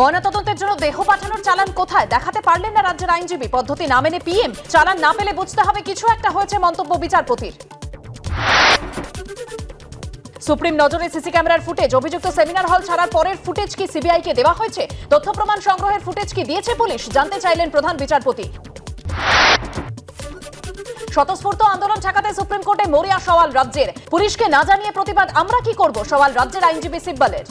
ময়নাতদন্তের জন্য দেহ পাঠানোর চালান কোথায়? দেখাতে পারলেন না রাজ্যের আইনজীবী। পদ্ধতি না মেনে পিএম, চালান না পেলে বুঝতে হবে কিছু একটা হয়েছে মন্তব্য বিচারপতির। সুপ্রিম নজরে সিসি ক্যামেরার ফুটেজ, অভিযুক্ত সেমিনার হল ছাড়ার পরের ফুটেজ কি সিবিআইকে দেওয়া হয়েছে? তথ্য প্রমাণ সংগ্রহের ফুটেজ কি দিয়েছে পুলিশ? জানতে চাইলেন প্রধান বিচারপতি। স্বতঃস্ফূর্ত আন্দোলন ঠেকাতে সুপ্রিম কোর্টে মরিয়া সওয়াল রাজ্যের। পুলিশকে না জানিয়ে প্রতিবাদ আমরা কি করব? সওয়াল রাজ্যের আইনজীবী সিব্বলের।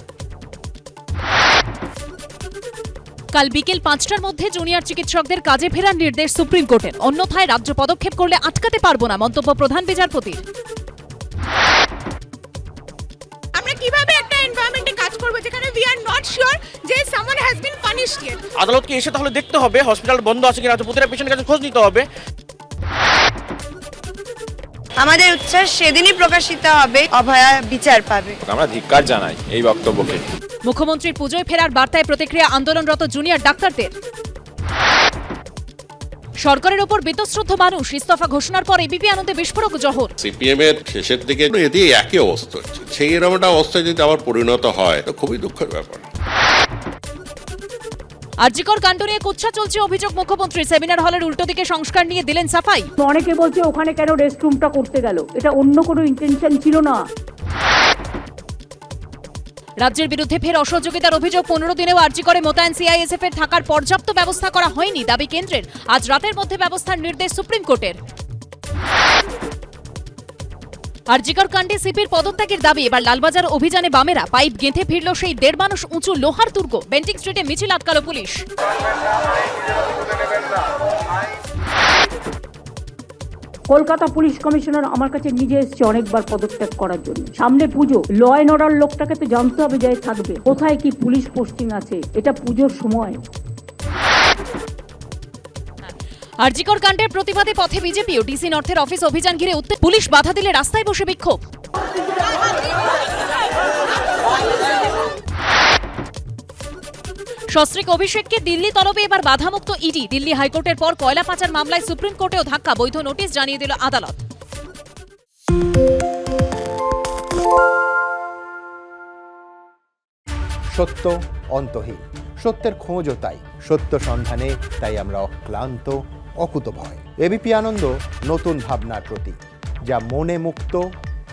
কাল বিকেল পাঁচটার মধ্যে জুনিয়র চিকিৎসকদের কাজে ফেরার নির্দেশ সুপ্রিম কোর্টের। অন্যথায় রাজ্য পদক্ষেপ করলে আটকাতে পারব না মন্তব্য প্রধান বিচারপতির। আমরা কীভাবে একটা এনভায়রনমেন্টে কাজ করব যেখানে উই আর নট শিওর যে someone has been punished yet আদালতকে এসে তাহলে দেখতে হবে হসপিটাল বন্ধ আছে কিনা প্রতিটা পেশেন্টের কাছে খোঁজ নিতে হবে। আমাদের উচ্ছ্বাস সেদিনই প্রকাশিত হবে অভয়া বিচার পাবে। আমরা ধিক্কার জানাই এই বক্তব্যকে। মুখ্যমন্ত্রীর পুজোয় ফেরার বার্তায় প্রতিক্রিয়া আন্দোলনরত জুনিয়র ডাক্তারদের। সরকারের ওপর বীতশ্রদ্ধ মানুষ ইস্তফা ঘোষণার পর এবিপি আনন্দে বিস্ফোরক জহর। সিপিএম এর শেষের দিকে এতে একই অবস্থা হচ্ছে। সেই এরকম একটা অবস্থায় যদি আবার পরিণত হয় তো খুবই দুঃখের ব্যাপার। আরজিকর কাণ্ড নিয়ে কুচ্ছা চলছে অভিযোগ মুখ্যমন্ত্রী। সেমিনার হলের উল্টো দিকে সংস্কার নিয়ে দিলেন সাফাই। অনেকে বলছে ওখানে কেন রেস্টরুমটা করতে গেল? এটা অন্য কোনো ইন্টেনশন ছিল না। রাজ্যের বিরুদ্ধে ফের অসহযোগিতার অভিযোগ পনেরো দিনেও আর্জি করে মোতায়েন সিআইএসএফ এর থাকার পর্যাপ্ত ব্যবস্থা করা হয়নি দাবি কেন্দ্রের। আজ রাতের মধ্যে ব্যবস্থার নির্দেশ সুপ্রিম কোর্টের। আরজিকর কাণ্ডে সিপির পদত্যাগের দাবি, এবার লালবাজার অভিযানে বামেরা পাইপ গেঁথে ফিরল সেই দেড় মানুষ উঁচু লোহার দুর্গ। বেন্টিং স্ট্রিটে মিছিল আটকালো পুলিশ। কলকাতা পুলিশ কমিশনার আমার কাছে নিজে এসছে অনেকবার পদত্যাগ করার জন্য। সামনে পুজো। ল অ্যান্ড অর্ডার লোকটাকে তো জানতে হবে যে থাকবে। কোথায় কি পুলিশ পোস্টিং আছে? এটা পুজোর সময়। আরজিকর কাণ্ডের প্রতিবাদে পথে বিজেপি ও ডিসি নর্থের অফিস অভিযান ঘিরে উত্তে পুলিশ বাধা দিলে রাস্তায় বসে বিক্ষোভ। সস্ত্রীক অভিষেককে দিল্লি তলবে এবার বাধামুক্ত ইডি। দিল্লি হাইকোর্টের পর কয়লা পাচার মামলায় সুপ্রিম কোর্টেও ধাক্কা, বৈধ নোটিশ জানিয়ে দিল আদালত। সত্য অন্তহীন। সত্যের খোঁজও তাই। সত্য সন্ধানে তাই আমরা অক্লান্ত, অকুতভয়। এবিপি আনন্দ, নতুন ভাবনার প্রতীক, যা মনে মুক্ত